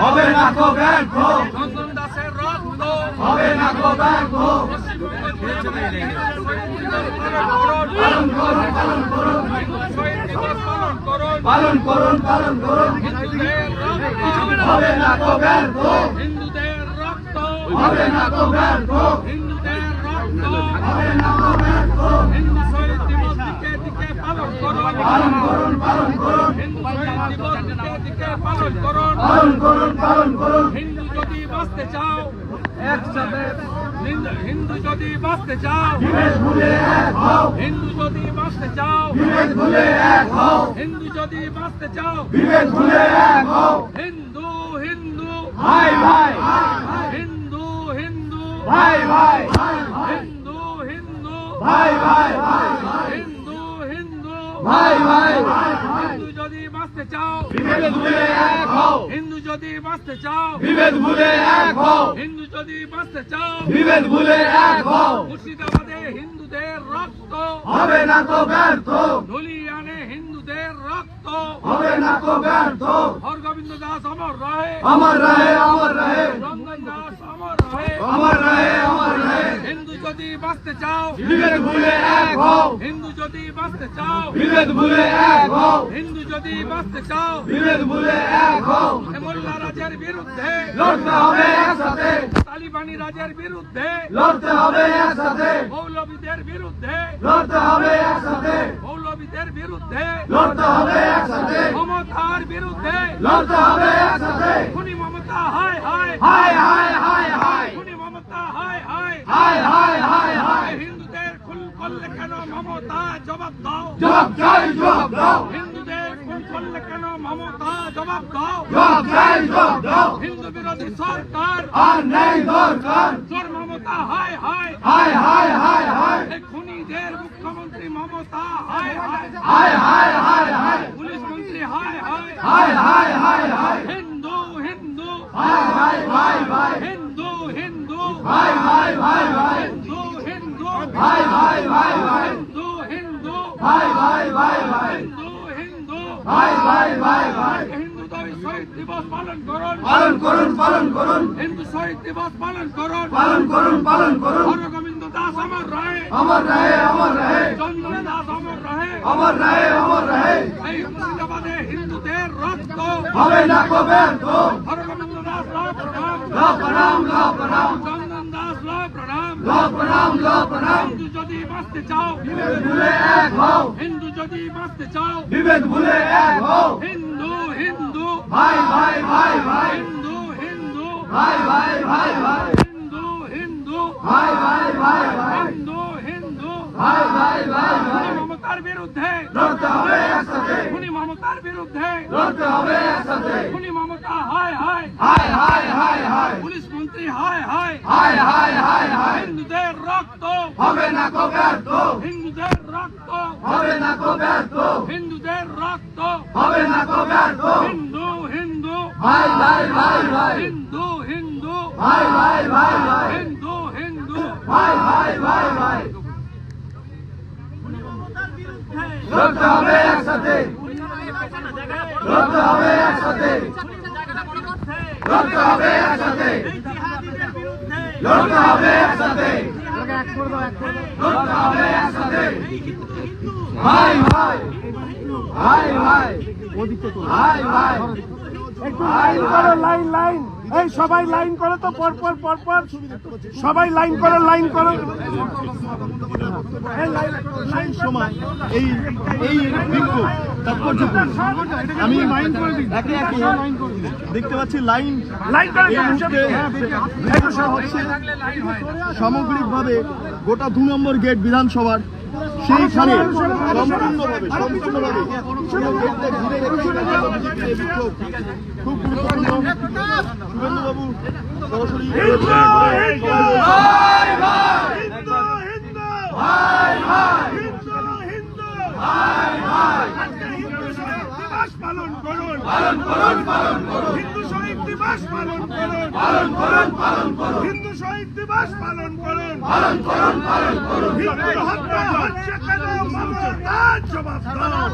হবে না তো ব্যর্থ হবে না তো ব্যর্থ পালন করুন পালন করুন পালন করুন পালন করুন হবে না তো ব্যর্থ হবে না তো ব্যর্থ পালন করুন পালন করুন পালন করুন পালন করুন হিন্দু যদি বাঁচতে চাও একসাথে হিন্দু যদি বাঁচতে চাও হিন্দু যদি বাঁচতে চাও হিন্দু যদি বাঁচতে চাও হিন্দু হিন্দু ভাই ভাই হিন্দু হিন্দু ভাই ভাই ভাই ভাই ভাই হিন্দু হিন্দু। ভাই ভাই হিন্দু যদি বাঁচতে চাও বিভেদ ভুলে এক হও। হিন্দু যদি বাঁচতে চাও বিভেদ ভুলে এক হও। হিন্দু যদি বাঁচতে চাও বিভেদ ভুলে এক হও। মুর্শিদাবাদে হিন্দুদের রক্ত। হবে না তো ব্যর্থ। ধুলিয়ানে হিন্দুদের রক্ত। হবে না তো ব্যর্থ। হরগোবিন্দ দাস অমর রহে। আমার রহে আমার রহে। রঞ্জন দাস অমর রহে। আমার রহে যদি বাঁচতে চাও বিভেদ ভুলে এক হও। হিন্দু যদি বাঁচতে চাও বিভেদ ভুলে এক হও। হিন্দু যদি বাঁচতে চাও বিভেদ ভুলে এক হও। হেমল্লা রাজের বিরুদ্ধে লড়তে হবে একসাথে। তালিবানি রাজের বিরুদ্ধে লড়তে হবে একসাথে। মৌলবীদের বিরুদ্ধে লড়তে হবে একসাথে। মৌলবীদের বিরুদ্ধে লড়তে হবে একসাথে। মমতার বিরুদ্ধে লড়তে হবে একসাথে খুনি মমতা হায় হায় হায় হায় হায় হায় হিন্দুদের খুন করলে কেন মমতা জবাব দাও জবাব চাই জবাব দাও হিন্দুদের খুন করলে কেন মমতা জবাব দাও জবাব চাই জবাব দাও হিন্দু বিরোধী সরকার আর নেই দরকার চোর মমতা হায় হায় হায় হায় হায় হায় খুনিদের মুখ্যমন্ত্রী মমতা হায় হায় হায় হায় হায় হায় পুলিশ মন্ত্রী হায় হায় হায় হায় হায় হায় হিন্দু হিন্দু হায় হায় হিন্দু হিন্দু ভাই ভাই ভাই ভাই হিন্দু হিন্দু ভাই ভাই ভাই ভাই হিন্দু হিন্দু ভাই ভাই ভাই ভাই হিন্দু হিন্দু ভাই ভাই ভাই ভাই। হিন্দু শহীদ দিবস পালন করুন। পালন করুন পালন করুন। হিন্দু শহীদ দিবস পালন করুন। পালন করুন পালন করুন। হরগোবিন্দ দাস আমার রায় আমার রহে আমার রহে। চন্দন দাস আমার রায় আমার রহে আমার রহে। এই মুর্শিদাবাদে হিন্দুদের রক্ত। হবে না কো ব্যর্থ। হরগোবিন্দ দাস লয় প্রণাম। লা প্রণাম চন্দন দাস লয় প্রণাম। লা প্রণাম লা প্রণাম। হিন্দু যদি বাঁচতে চাও ভুলে এক হও। যদি বাঁচতে চাও বিভেদ ভুলে এক হও। হিন্দু হিন্দু। ভাই ভাই ভাই ভাই। হিন্দু হিন্দু। ভাই ভাই ভাই ভাই। হিন্দু হিন্দু। ভাই ভাই ভাই ভাই। হিন্দু হিন্দু। ভাই ভাই ভাই ভাই। মমতার বিরুদ্ধে। লড়তে হবে একসাথে। খুনি মমতার বিরুদ্ধে। লড়তে হবে একসাথে। খুনি মমতা হায় হায়। হায় হায় হায় হায়। পুলিশ মন্ত্রী হায় হায়। হায় হায় হায় হায়। হিন্দুদের রক্ত। হবে না কো ব্যর্থ হিন্দুদের রক্ত হবে না কো ব্যর্থ হিন্দুদের রক্ত হবে না কো ব্যর্থ হিন্দু হিন্দু ভাই ভাই ভাই। হিন্দু হিন্দু। ভাই ভাই ভাই ভাই। হিন্দু হিন্দু। ভাই ভাই ভাই ভাই। লড়তে হবে একসাথে। লড়তে হবে একসাথে। লড়তে হবে একসাথে। লড়তে হবে একসাথে। লড়তে হবে একসাথে। ভাই ভাই। ভাই ভাই। ভাই ভাই। ভাই ভাই লাইন লাইন। এই সবাই লাইন করো তো পর পর পর পর। সবাই লাইন করো লাইন করো। সময় এই এই বিক্ষোভ তাৎপর্যপূর্ণ। আমি একে একে দেখতে পাচ্ছি লাইন। লাইন হচ্ছে সামগ্রিকভাবে গোটা দু নম্বর গেট বিধানসভার সেইখানে সম্পূর্ণভাবে সম্পূর্ণভাবে পালন করুন পালন করুন পালন করুন হিন্দু দিবস পালন করুন। পালন করুন পালন করুন। হিন্দু শহীদ দিবস পালন করুন। পালন করুন পালন করুন। হিন্দু হত্যা হচ্ছে কেন? মমতার জবাব দাও।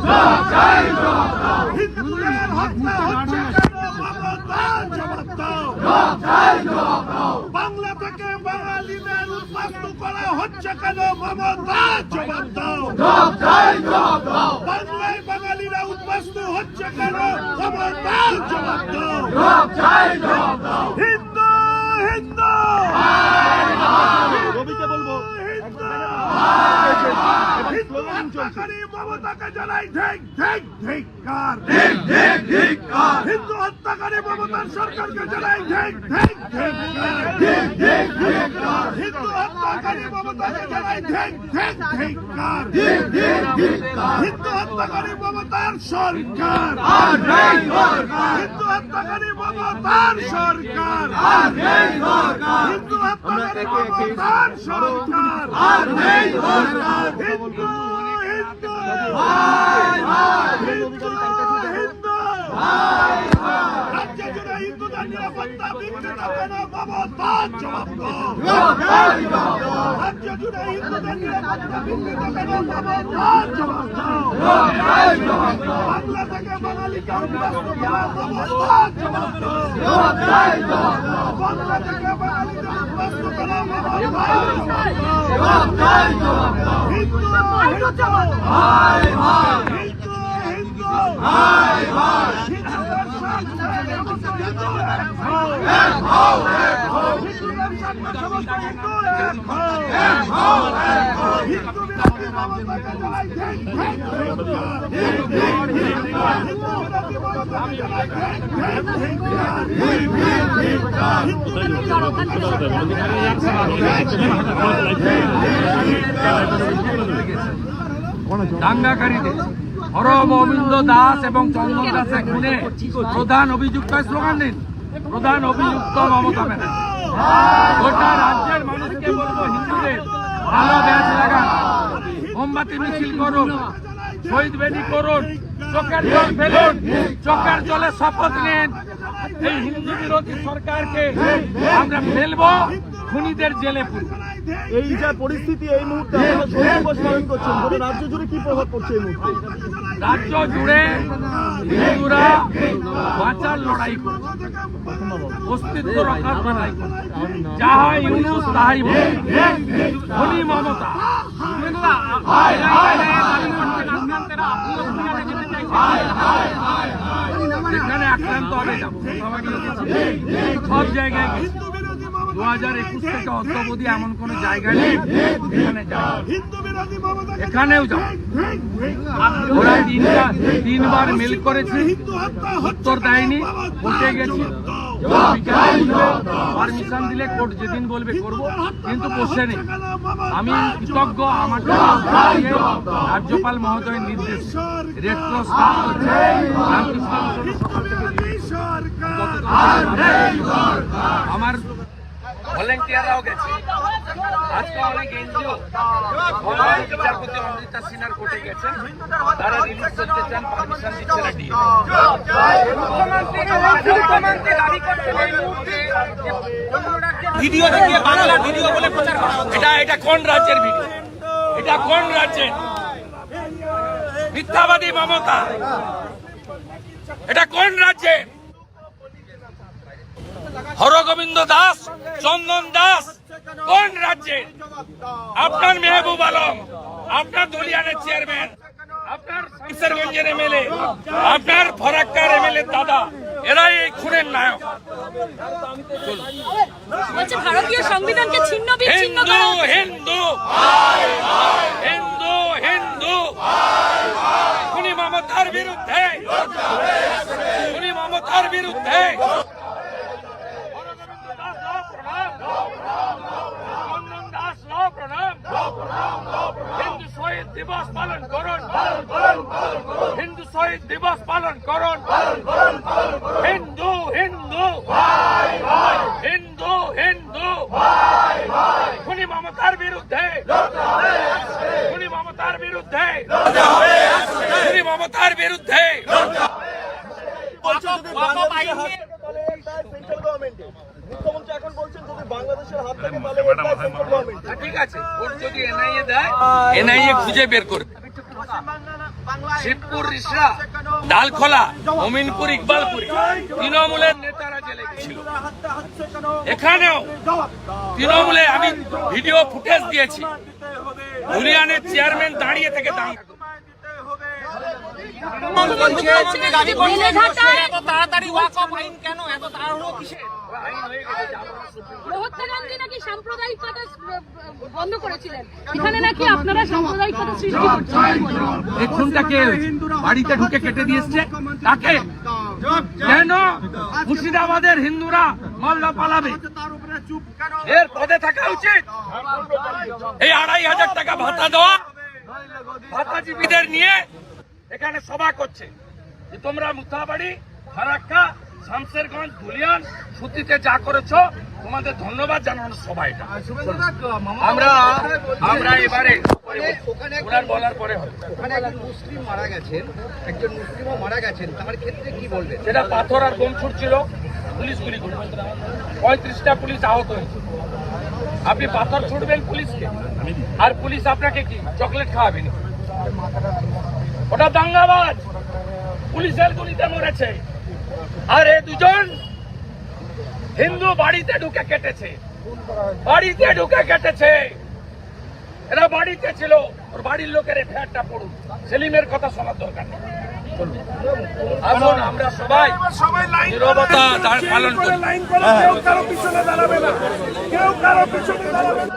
জয় জবাব দাও। হিন্দুদের হত্যা হচ্ছে কেন? মমতার জবাব দাও। জয় জবাব দাও। বাংলা থেকে বাঙালিদের উদ্বাস্ত করা হচ্ছে কেন? মমতার জবাব দাও। জয় জবাব দাও। বাংলায় উদ্বাস্ত হচ্ছে কেন? মমতার জবাব দাও? জয় জবাব দাও। হিন্দু হিন্দু রবিকে বলব হিন্দু স্লোগান চলছে হত্যাকারী মমতাকে জানাই ধিক ধিক ধিক্কার ঠিক ঠিক ঠিক কার হিন্দু হত্যাকারী মমতার সরকারকে জানাই ধিক ধিক ধিক্কার ঠিক ঠিক ঠিক কার হিন্দু হত্যাকারী মমতাকে জানাই ধিক ধিক ধিক্কার ঠিক ঠিক ঠিক কার হিন্দু হত্যাকারী মমতার সরকার। আর নেই সরকার। হিন্দু হত্যাকারী মমতার সরকার। আর নেই সরকার। হিন্দু হত্যাকারী মমতার সরকার। আর নেই সরকার। হিন্দু হিন্দু হায় হায় হিন্দু হিন্দু রাজ্য জুড়ে হিন্দুদের নিরাপত্তা বিঘ্নিত কেন দাও জয় জবাব রাজ্য জুড়ে হিন্দুদের নিরাপত্তা বিঘ্নিত কেন দাও জয় জবাব বাংলা থেকে বাঙালিকে উদ্বাস্ত করা মমতার জবাব বাংলা থেকে বাঙালিকে উদ্বাস্ত করা মমতার জবাব হিন্দু হায় হায় হায় হায় বিরোধী মমতাকে জানাই দাঙ্গাকারীদের হরম অবিন্দ দাস এবং চন্দন দাসের খুনে প্রধান অভিযুক্ত স্লোগান দিন। প্রধান অভিযুক্ত মমতা ব্যানার্জি। গোটা রাজ্যের মানুষকে বলব হিন্দুদের ভালো ব্যাচ লাগান। মোমবাতি মিছিল করুন, শহীদ বেদি করুন, চোখের জল ফেলুন, চোখের জলে শপথ নিন। এই হিন্দু বিরোধী সরকারকে আমরা ফেলব। খুনিদের জেলে পুরো। এই যা পরিস্থিতি এই মুহূর্তে দিবস পালন করছেন গোটা রাজ্য জুড়ে কি প্রভাব পড়ছে এই মুহূর্তে? রাজ্য জুড়ে হিন্দুরা বাঁচার লড়াই করছে। অস্তিত্ব রক্ষার লড়াই করছে। যা হয় ইউনুস তাহাই ধনী মমতা। যেখানে আক্রান্ত হবে সব জায়গায় গেছি। দু হাজার একুশ থেকে অদ্যবধি এমন কোন জায়গা নেই। এখানে এখানেও ওরা তিনবার তিনবার মেল করেছে হিন্দু হত্যা হচ্ছে উত্তর দেয়নি। কোর্টে গেছি। পারমিশন দিলে কোর্ট যেদিন বলবে করব। কিন্তু পোষে নেই। আমি কৃতজ্ঞ আমার রাজ্যপাল মহোদয়ের নির্দেশ। রেড ক্রস আমার ভলেন্টিয়াররাও গেছে। আজকে অনেক এনজিও বিচারপতি অমৃতা সিনহার কোর্টে গেছেন। তারা রিলিজ করতে চান পারমিশন দিচ্ছে না ভিডিও দেখিয়ে বাংলা ভিডিও বলে প্রচার করা হচ্ছে। এটা এটা কোন রাজ্যের ভিডিও? এটা কোন রাজ্যের? মিথ্যাবাদী মমতা। এটা কোন রাজ্যে হরগোবিন্দ দাস চন্দন দাস কোন রাজ্যে? আপনার মেহবুব আলম আপনার দলিয়ানের চেয়ারম্যান আপনার কিশোরগঞ্জের এমএলএ আপনার ফরাক্কার এমএলএ দাদা এরাই এই খুনের নায়ক। ভারতীয় সংবিধানকে ছিন্ন বিচ্ছিন্ন হিন্দু। হিন্দু। হিন্দু হিন্দু। খুনি মমতার বিরুদ্ধে। খুনি মমতার বিরুদ্ধে হরগোবিন্দ দাস লাও প্রণাম। চন্দন দাস লাও প্রণাম। হিন্দু শহীদ দিবস পালন করুন। হিন্দু শহীদ দিবস পালন করুন হিন্দু হিন্দু হিন্দু হিন্দু খুনি মমতার বিরুদ্ধে খুনি মমতার বিরুদ্ধে খুনি মমতার বিরুদ্ধে বলছেন যদি বাংলাদেশের হাত সেন্ট্রাল গভর্নমেন্টে মুখ্যমন্ত্রী এখন বলছেন যদি বাংলাদেশের হাত হ্যাঁ, ঠিক আছে ওর যদি এনআইএ দেয় এনআইএ খুঁজে বের করবে। শিবপুর রিসরা ডালখোলা অমিনপুর ইকবালপুরি তৃণমূলের নেতারা জেলে গেছিল। এখানেও তৃণমূলে আমি ভিডিও ফুটেজ দিয়েছি। ইউনিয়নের চেয়ারম্যান দাঁড়িয়ে থেকে দাঁড়িয়ে তাড়াতাড়ি ওয়াক অফ আইন কেন? এত তাড়াহুড়ো কিসে মহাত্মা গান্ধী নাকি সাম্প্রদায়িকতা বন্ধ করেছিলেন। এখানে নাকি আপনারা সাম্প্রদায়িকতা সৃষ্টি করছেন। এই খুনটা কে হয়েছে? বাড়িতে ঢুকে কেটে দিয়েছে। তাকে কেন? মুর্শিদাবাদের হিন্দুরা মালদা পালাবে। এর পদে থাকা উচিত। এই আড়াই হাজার টাকা ভাতা দেওয়া ভাতাজীবীদের নিয়ে এখানে সভা করছে। যে তোমরা মুথাবাড়ি ফারাক্কা শামসেরগঞ্জ ধুলিয়ান সুতিতে যা করেছ তোমাদের ধন্যবাদ জানানোর সভা এটা। আমরা আমরা এবারে বলার পরে হবে। ওখানে একজন মুসলিম মারা গেছেন একজন মুসলিমও মারা গেছেন তার ক্ষেত্রে কি বলবেন? যেটা পাথর আর বোম ছুটছিল পুলিশ গুলি করে পঁয়ত্রিশটা পুলিশ আহত হয়েছে। আপনি পাথর ছুটবেন পুলিশকে? আর পুলিশ আপনাকে কি? চকলেট খাওয়াবেন ওটা দাঙ্গাবাজ! পুলিশের গুলিতে মরেছে। আর এ দুজন হিন্দু বাড়িতে ঢুকে কেটেছে। বাড়িতে ঢুকে কেটেছে। এরা বাড়িতে ছিল। ওর বাড়ির লোকের এফআইআরটা পড়ুন। সেলিমের কথা শোনার দরকার নেই। আসুন আমরা সবাই নিরবতা পালন করি। কেউ কারও পিছনে দাঁড়াবে না। কেউ কারও পিছনে দাঁড়াবে না।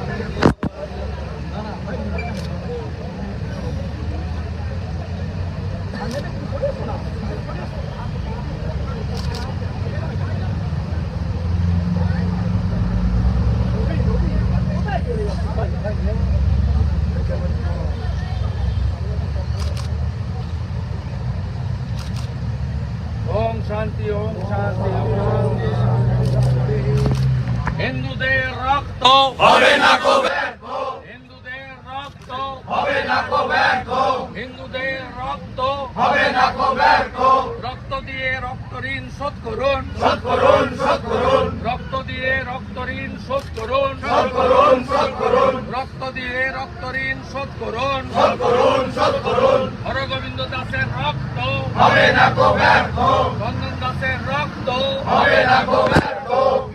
না কো ব্যর্থ হিন্দুদের রক্ত। হবে না কো ব্যর্থ হিন্দুদের রক্ত। হবে না কো ব্যর্থ রক্ত দিয়ে রক্ত ঋণ শোধ করুন। শোধ করুন শোধ করুন। রক্ত দিয়ে রক্ত ঋণ শোধ করুন। শোধ করুন শোধ করুন। রক্ত দিয়ে রক্ত ঋণ শোধ করুন। শোধ করুন শোধ করুন। হরগোবিন্দ দাসের রক্ত। হবে না কো ব্যর্থ চন্দন দাসের রক্ত। হবে না কো ব্যর্থ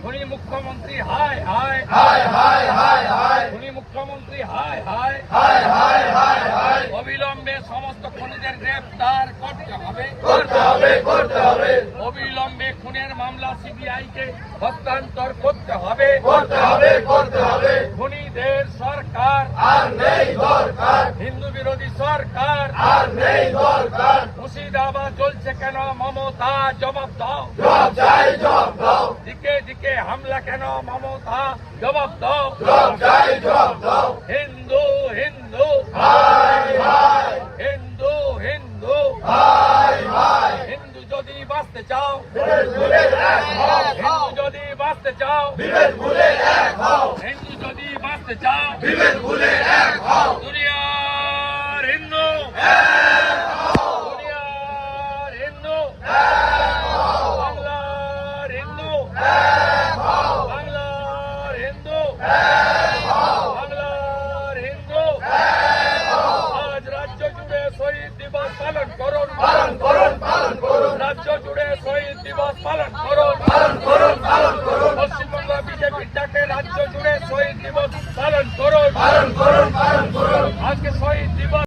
উনি মুখ্যমন্ত্রী হায় হায় হায় হায় হায় হায় উনি মুখ্যমন্ত্রী হায় হায় হায় হায় হায় হায় অবিলম্বে সমস্ত খুনিদের গ্রেফতার করতে হবে করতে হবে করতে হবে অবিলম্বে খুনের মামলা সিবিআই কে হস্তান্তর করতে হবে করতে হবে করতে হবে খুনিদের সরকার আর নেই দরকার হিন্দু বিরোধী সরকার আর নেই দরকার মুর্শিদাবাদ চলছে কেন মমতা জবাব দাও জব চাই জব দাও দিকে দিকে হামলা কেন মমতা? জবাব দাও। জবাব চাই জবাব দাও। হিন্দু হিন্দু। হায় হায় হিন্দু হিন্দু। হায় হায় হিন্দু যদি বাঁচতে চাও হিন্দু যদি বাঁচতে চাও বিবেক ভুলে এক হও। হিন্দু যদি বাঁচতে চাও বিবেক ভুলে রাজ্য জুড়ে শহীদ দিবস পালন করুন। পালন করুন পালন করুন। আজকে শহীদ